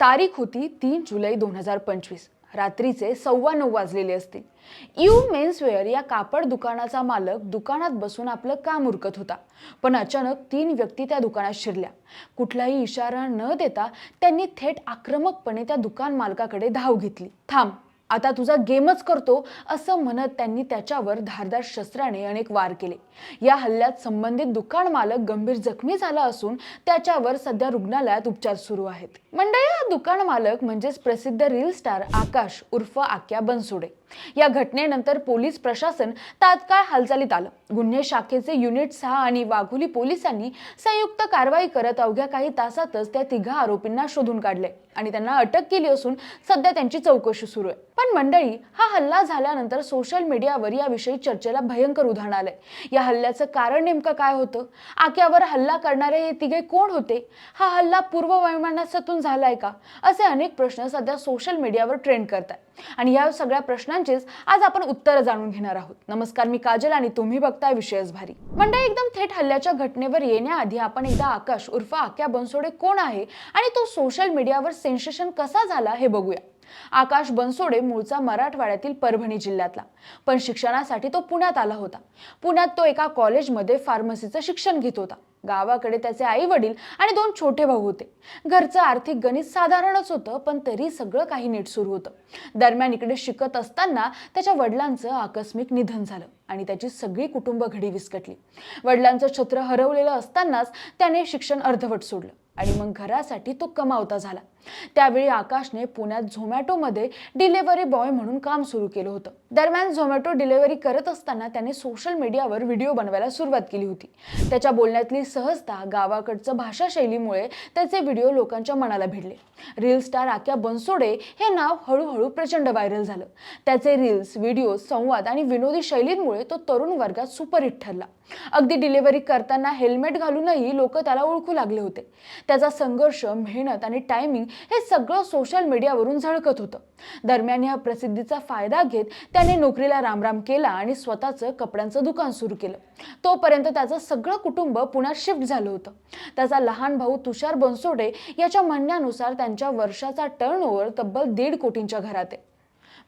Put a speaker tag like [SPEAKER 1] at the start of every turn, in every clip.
[SPEAKER 1] तारीख होती तीन जुलै दोन हजार पंचवीस. रात्रीचे सव्वा नऊ वाजलेले असतील यू मेन्सवेअर या कापड दुकानाचा मालक दुकानात बसून आपलं काम उरकत होता. पण अचानक तीन व्यक्ती त्या दुकानात शिरल्या. कुठलाही इशारा न देता त्यांनी थेट आक्रमकपणे त्या दुकान मालकाकडे धाव घेतली. थांब. आता तुझा गेमच करतो असं म्हणत त्यांनी त्याच्यावर धारदार शस्त्राने अनेक वार केले. या हल्ल्यात संबंधित दुकान मालक गंभीर जखमी झाला असून त्याच्यावर सध्या रुग्णालयात उपचार सुरू आहेत. मंडळी हा दुकान मालक म्हणजेच प्रसिद्ध रील स्टार आकाश उर्फ आक्या बनसुडे. या घटनेनंतर पोलीस प्रशासन तात्काळ हालचालीत आलं. गुन्हे शाखेचे युनिट सहा आणि वाघोली पोलिसांनी संयुक्त कारवाई करत अवघ्या काही तासातच त्या तिघा आरोपींना शोधून काढले आणि त्यांना अटक केली असून सध्या त्यांची चौकशी सुरू आहे. पण मंडळी हा हल्ला झाल्यानंतर सोशल मीडियावर याविषयी चर्चेला भयंकर उधाण आलंय. या हल्ल्याचं कारण नेमकं काय होतं? आक्यावर हल्ला करणारे हे तिघे कोण होते? हा हल्ला पूर्व वैमनस्यातून झालाय का? असे अनेक प्रश्न सध्या सोशल मीडियावर ट्रेंड करतात आणि या सगळ्या प्रश्नांचीच आज आपण उत्तरं जाणून घेणार आहोत. नमस्कार मी काजल आणि तुम्ही बघताय विषयच भारी. मंडळी एकदम थेट हल्ल्याच्या घटनेवर येण्याआधी आपण एकदा आकाश उर्फ आक्या बनसोडे कोण आहे आणि तो सोशल मीडियावर सेन्सेशन कसा झाला हे बघूया. आकाश बनसोडे मूळचा मराठवाड्यातील परभणी जिल्ह्यातला. पण शिक्षणासाठी तो पुण्यात आला होता. पुण्यात तो एका कॉलेजमध्ये फार्मसीचं शिक्षण घेत होता. गावाकडे त्याचे आई वडील आणि दोन छोटे भाऊ होते. घरचं आर्थिक गणित साधारणच होतं पण तरी सगळं काही नीट सुरू होतं. दरम्यान इकडे शिकत असताना त्याच्या वडिलांचं आकस्मिक निधन झालं आणि त्याची सगळी कुटुंब घडी विस्कटली. वडिलांचं छत्र हरवलेलं असतानाच त्याने शिक्षण अर्धवट सोडलं आणि मग घरासाठी तो कमावता झाला. त्यावेळी आकाशने पुण्यात झोमॅटोमध्ये डिलेव्हरी बॉय म्हणून काम सुरू केलं होतं. दरम्यान झोमॅटो डिलेव्हरी करत असताना त्याने सोशल मीडियावर व्हिडिओ बनवायला सुरुवात केली होती. त्याच्या बोलण्यातली सहजता गावाकडचं भाषा शैलीमुळे त्याचे व्हिडिओ लोकांच्या मनाला भिडले. रील स्टार आक्या बनसोडे हे नाव हळूहळू प्रचंड व्हायरल झालं. त्याचे रील्स व्हिडिओ संवाद आणि विनोदी शैलींमुळे तो तरुण वर्गात सुपरहिट ठरला. अगदी डिलिव्हरी करताना हेल्मेट घालूनही लोक त्याला ओळखू लागले होते. त्याचा संघर्ष मेहनत आणि टायमिंग हे सगळं सोशल मीडियावरून झळकत होतं. दरम्यान ह्या प्रसिद्धीचा फायदा घेत त्याने नोकरीला रामराम केला आणि स्वतःचं कपड्यांचं दुकान सुरू केलं. तोपर्यंत त्याचं सगळं कुटुंब पुण्यात शिफ्ट झालं होतं. त्याचा लहान भाऊ तुषार बनसोडे याच्या म्हणण्यानुसार त्यांच्या वर्षाचा टर्न तब्बल दीड कोटींच्या घरात आहे.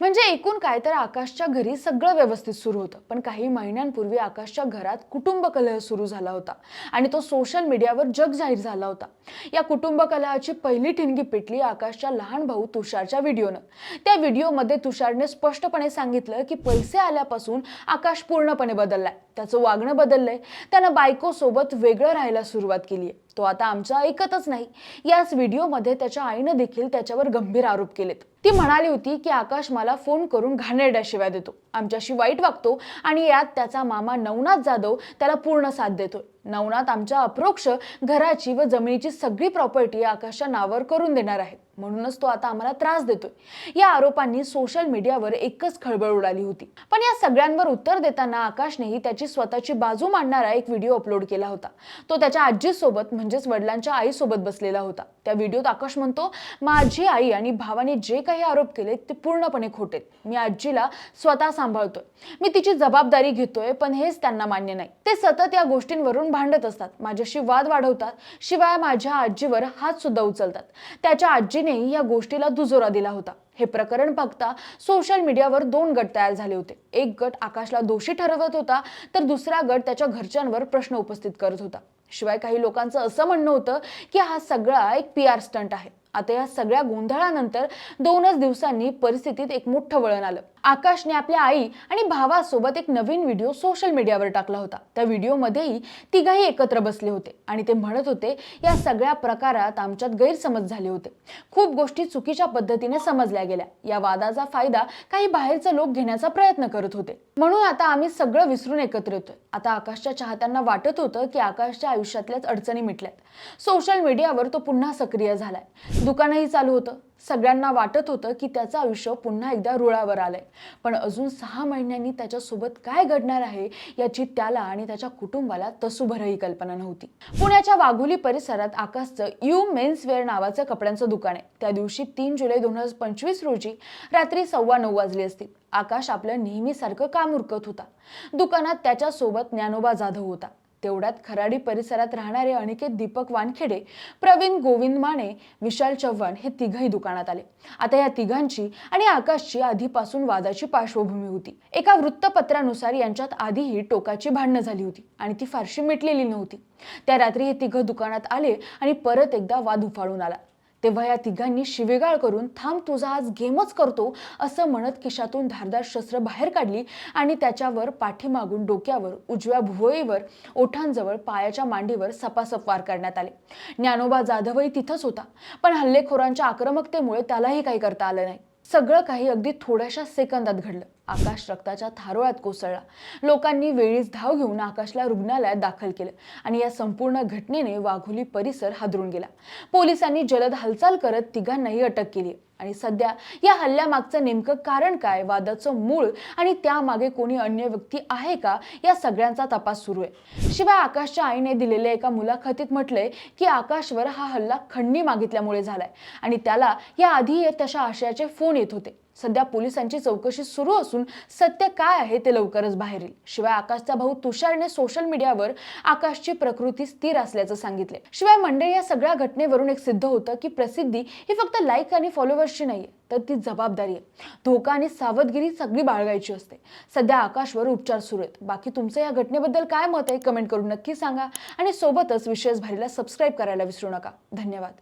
[SPEAKER 1] म्हणजे एकूण काय तर आकाशच्या घरी सगळं व्यवस्थित सुरू होतं. पण काही महिन्यांपूर्वी आकाशच्या घरात कुटुंब कलह सुरू झाला होता आणि तो सोशल मीडियावर जग जाहीर झाला होता. या कुटुंब कलहाची पहिली ठिणगी पिटली आकाशच्या लहान भाऊ तुषारच्या व्हिडिओनं. त्या व्हिडिओमध्ये तुषारने स्पष्टपणे सांगितलं की पैसे आल्यापासून आकाश पूर्णपणे बदललाय. त्याचं वागणं बदललंय. त्यानं बायकोसोबत वेगळं राहायला सुरुवात केली आहे. तो आता आमचं ऐकतच नाही. याच व्हिडिओमध्ये त्याच्या आईनं देखील त्याच्यावर गंभीर आरोप केलेत. ती म्हणाली होती की आकाश मला फोन करून घाणेरड्या शिवाय देतो. आमच्याशी वाईट वागतो आणि यात त्याचा मामा नवनाथ जाधव त्याला पूर्ण साथ देतोय. नवनाथ आमच्या अप्रोक्ष घराची व जमिनीची सगळी प्रॉपर्टी आकाशच्या नावावर करून देणार आहे. म्हणूनच तो आता आम्हाला त्रास देतोय. या आरोपांनी सोशल मीडियावर एकच खळबळ उडाली होती. पण या सगळ्यांवर उत्तर देताना आकाशनेही त्याची स्वतःची बाजू मांडणारा एक व्हिडिओ अपलोड केला होता. तो त्याच्या आजीसोबत म्हणजेच वडिलांच्या आईसोबत बसलेला होता. त्या व्हिडिओत आकाश म्हणतो माझी आई आणि भावाने जे काही आरोप केले ते पूर्णपणे खोटेत मी आजीला स्वतः सांभाळतोय. मी तिची जबाबदारी घेतोय पण हेच त्यांना मान्य नाही. ते सतत या गोष्टींवरून भांडत असतात माझ्याशी वाद वाढवतात शिवाय माझ्या आजीवर हात सुद्धा उचलतात. त्याच्या आजीनेही या गोष्टीला दुजोरा दिला होता. हे प्रकरण बघता सोशल मीडियावर दोन गट तयार झाले होते. एक गट आकाशला दोषी ठरवत होता तर दुसरा गट त्याच्या घरच्यांवर प्रश्न उपस्थित करत होता. शिवाय काही लोकांचं असं म्हणणं होतं की हा सगळा एक पी आर स्टंट आहे. आता या सगळ्या गोंधळानंतर दोनच दिवसांनी परिस्थितीत एक मोठं वळण आलं. आकाशने आपल्या आई आणि भावासोबत एक नवीन व्हिडिओ सोशल मीडियावर टाकला होता. त्या व्हिडिओमध्येही तिघाही एकत्र बसले होते आणि ते म्हणत होते या सगळ्या प्रकारात आमच्यात गैरसमज झाले होते. खूप गोष्टी चुकीच्या पद्धतीने समजल्या गेल्या. या वादाचा फायदा काही बाहेरचे लोक घेण्याचा प्रयत्न करत होते. म्हणून आता आम्ही सगळं विसरून एकत्र येतोय. आता आकाशच्या चाहत्यांना वाटत होतं की आकाशच्या आयुष्यातल्याच अडचणी मिटल्यात. सोशल मीडियावर तो पुन्हा सक्रिय झालाय. दुकानही चालू होतं. सगळ्यांना वाटत होतं की त्याचं आयुष्य पुन्हा एकदा रुळावर आलंय. पण अजून सहा महिन्यांनी त्याच्यासोबत काय घडणार आहे याची त्याला आणि त्याच्या कुटुंबाला तसुभरही कल्पना नव्हती. पुण्याच्या वाघोली परिसरात आकाशचं यू मेन्सवेअर नावाचं कपड्यांचं दुकान आहे. त्या दिवशी तीन जुलै दोन हजार पंचवीस रोजी रात्री सव्वा नऊ वाजले असतील. आकाश आपलं नेहमीसारखं काम उरकत होता. दुकानात त्याच्यासोबत ज्ञानोबा जाधव होता. तेवढ्यात खराडी परिसरात राहणारे अनिकेत दीपक वानखेडे प्रवीण गोविंद माने विशाल चव्हाण हे तिघही दुकानात आले. आता या तिघांची आणि आकाशची आधीपासून वादाची पार्श्वभूमी होती. एका वृत्तपत्रानुसार यांच्यात आधीही टोकाची भांडणं झाली होती आणि ती फारशी मिटलेली नव्हती. त्या रात्री हे तिघं दुकानात आले आणि परत एकदा वाद उफाळून आला. तेव्हा या तिघांनी शिवेगाळ करून थांब तुझा आज गेमच करतो असं म्हणत खिशातून धारदार शस्त्र बाहेर काढली आणि त्याच्यावर पाठीमागून डोक्यावर उजव्या भुवईवर ओठांजवळ पायाच्या मांडीवर सपासप वार करण्यात आले. ज्ञानोबा जाधवही तिथंच होता पण हल्लेखोरांच्या आक्रमकतेमुळे त्यालाही काही करता आलं नाही. सगळं काही अगदी थोड्याशा सेकंदात घडलं. आकाश रक्ताच्या थारोळ्यात कोसळला. लोकांनी वेळीच धाव घेऊन आकाशला रुग्णालयात दाखल केलं आणि या संपूर्ण घटनेने वाघोली परिसर हादरून गेला. पोलिसांनी जलद हालचाल करत तिघांनाही अटक केली आणि सध्या या हल्ल्यामागचं नेमकं कारण काय? वादाचं मूळ आणि त्यामागे कोणी अन्य व्यक्ती आहे का? या सगळ्यांचा तपास सुरू आहे. शिवाय आकाशच्या आईने दिलेल्या एका मुलाखतीत म्हटलंय की आकाशवर हा हल्ला खंडणी मागितल्यामुळे झालाय आणि त्याला या आधी तशा आशयाचे फोन येत होते. सध्या पोलिसांची चौकशी सुरू असून सत्य काय आहे ते लवकरच बाहेर येईल. शिवाय आकाशचा भाऊ तुषारने सोशल मीडियावर आकाशची प्रकृती स्थिर असल्याचं सांगितले शिवाय मंडळी या सगळ्या घटनेवरून एक सिद्ध होतं की प्रसिद्धी ही फक्त लाईक आणि फॉलोअर्सची नाहीये तर ती जबाबदारी आहे. धोका आणि सावधगिरी सगळी बाळगायची असते. सध्या आकाशवर उपचार सुरू आहेत. बाकी तुमचं या घटनेबद्दल काय मत आहे कमेंट करून नक्की सांगा. आणि सोबतच विशेष भारीला सबस्क्राईब करायला विसरू नका. धन्यवाद.